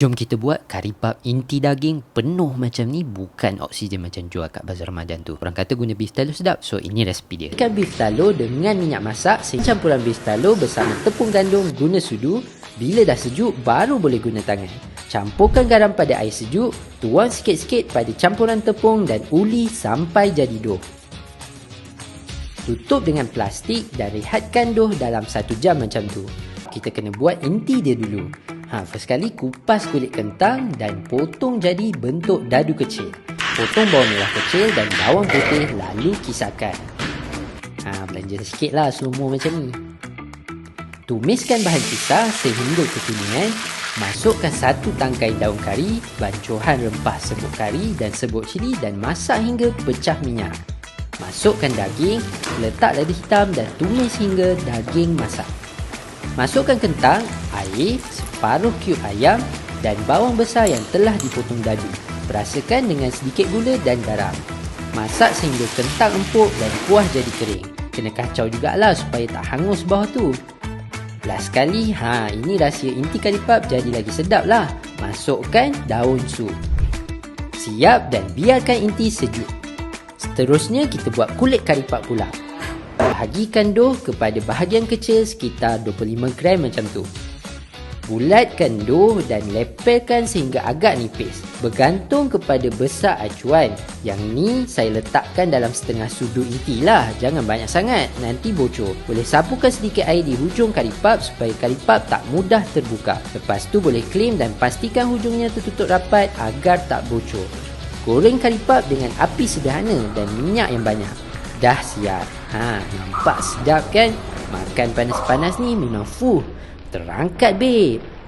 Jom kita buat kari pap inti daging penuh macam ni bukan oksigen macam jual kat Bazar Ramadan tu. Orang kata guna beef tallow sedap. So ini resipi dia. Ikan beef tallow dengan minyak masak, campuran beef tallow bersama tepung gandum guna sudu. Bila dah sejuk baru boleh guna tangan. Campurkan garam pada air sejuk, tuang sikit-sikit pada campuran tepung dan uli sampai jadi doh. Tutup dengan plastik dan rehatkan doh dalam satu jam macam tu. Kita kena buat inti dia dulu. Ha, first kali kupas kulit kentang dan potong jadi bentuk dadu kecil. Potong bawang merah kecil dan bawang putih lalu kisarkan. Ha, belanja sikit lah selumur macam ni. Tumiskan bahan kisar sehingga kekuningan. Masukkan satu tangkai daun kari, bancuhan rempah serbuk kari dan serbuk cili dan masak hingga pecah minyak. Masukkan daging, letak lada hitam dan tumis hingga daging masak. Masukkan kentang, air, separuh cube ayam dan bawang besar yang telah dipotong dadu. Perasakan dengan sedikit gula dan garam. Masak sehingga kentang empuk dan kuah jadi kering. Kena kacau jugalah supaya tak hangus bawah tu. Last sekali, ha, ini rahsia inti kari pap jadi lagi sedap lah. Masukkan daun sup. Siap dan biarkan inti sejuk. Seterusnya kita buat kulit kari pap pula. Bahagikan doh kepada bahagian kecil sekitar 25 gram macam tu. Bulatkan dough dan lepelkan sehingga agak nipis. Bergantung kepada besar acuan. Yang ni saya letakkan dalam setengah sudu inti lah. Jangan banyak sangat. Nanti bocor. Boleh sapukan sedikit air di hujung kari pap supaya kari pap tak mudah terbuka. Lepas tu boleh klim dan pastikan hujungnya tertutup rapat agar tak bocor. Goreng kari pap dengan api sederhana dan minyak yang banyak. Dah siap. Ha, nampak sedap kan? Makan panas-panas ni memang fuh. Terangkat, babe.